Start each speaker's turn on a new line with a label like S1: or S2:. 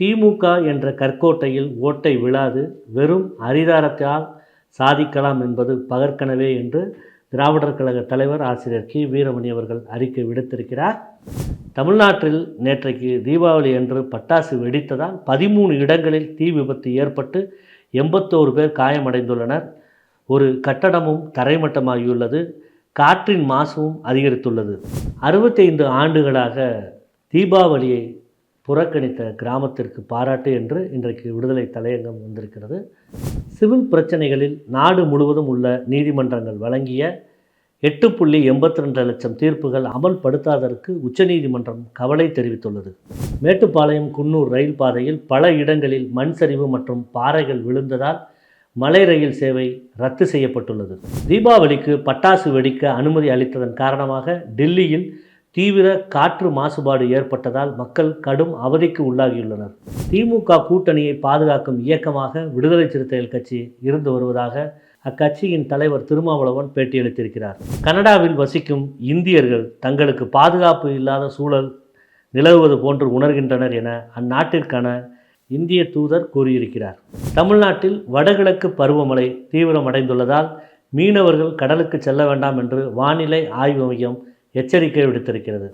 S1: திமுக என்ற கற்கோட்டையில் ஓட்டை விழாது வெறும் அரிதாரத்தால் சாதிக்கலாம் என்பது பகற்கனவே என்று திராவிடர் கழக தலைவர் ஆசிரியர் கி. வீரமணி அவர்கள் அறிக்கை விடுத்திருக்கிறார். தமிழ்நாட்டில் நேற்றைக்கு தீபாவளி அன்று பட்டாசு வெடித்ததால் பதிமூணு இடங்களில் தீ விபத்து ஏற்பட்டு எண்பத்தோரு பேர் காயமடைந்துள்ளனர். ஒரு கட்டடமும் தரைமட்டமாகியுள்ளது. காற்றின் மாசும் அதிகரித்துள்ளது. அறுபத்தைந்து ஆண்டுகளாக தீபாவளியை புறக்கணித்த கிராமத்திற்கு பாராட்டு என்று இன்றைக்கு விடுதலை தலையங்கம் வந்திருக்கிறது. சிவில் பிரச்சனைகளில் நாடு முழுவதும் உள்ள நீதிமன்றங்கள் வழங்கிய எட்டு புள்ளி எண்பத்தி ரெண்டு லட்சம் தீர்ப்புகள் அமல்படுத்தாததற்கு உச்சநீதிமன்றம் கவலை தெரிவித்துள்ளது. மேட்டுப்பாளையம் குன்னூர் ரயில் பாதையில் பல இடங்களில் மண் சரிவு மற்றும் பாறைகள் விழுந்ததால் மலை ரயில் சேவை ரத்து செய்யப்பட்டுள்ளது. தீபாவளிக்கு பட்டாசு வெடிக்க அனுமதி அளித்ததன் காரணமாக டெல்லியில் தீவிர காற்று மாசுபாடு ஏற்பட்டதால் மக்கள் கடும் அவதிக்கு உள்ளாகியுள்ளனர். திமுக கூட்டணியை பாதுகாக்கும் இயக்கமாக விடுதலை சிறுத்தைகள் கட்சி இருந்து வருவதாக அக்கட்சியின் தலைவர் திருமாவளவன் பேட்டியளித்திருக்கிறார். கனடாவில் வசிக்கும் இந்தியர்கள் தங்களுக்கு பாதுகாப்பு இல்லாத சூழல் நிலவுவது போன்று உணர்கின்றனர் என அந்நாட்டிற்கான இந்திய தூதர் கூறியிருக்கிறார். தமிழ்நாட்டில் வடகிழக்கு பருவமழை தீவிரமடைந்துள்ளதால் மீனவர்கள் கடலுக்கு செல்ல வேண்டாம் என்று வானிலை ஆய்வு மையம் எச்சரிக்கை விடுத்திருக்கிறது.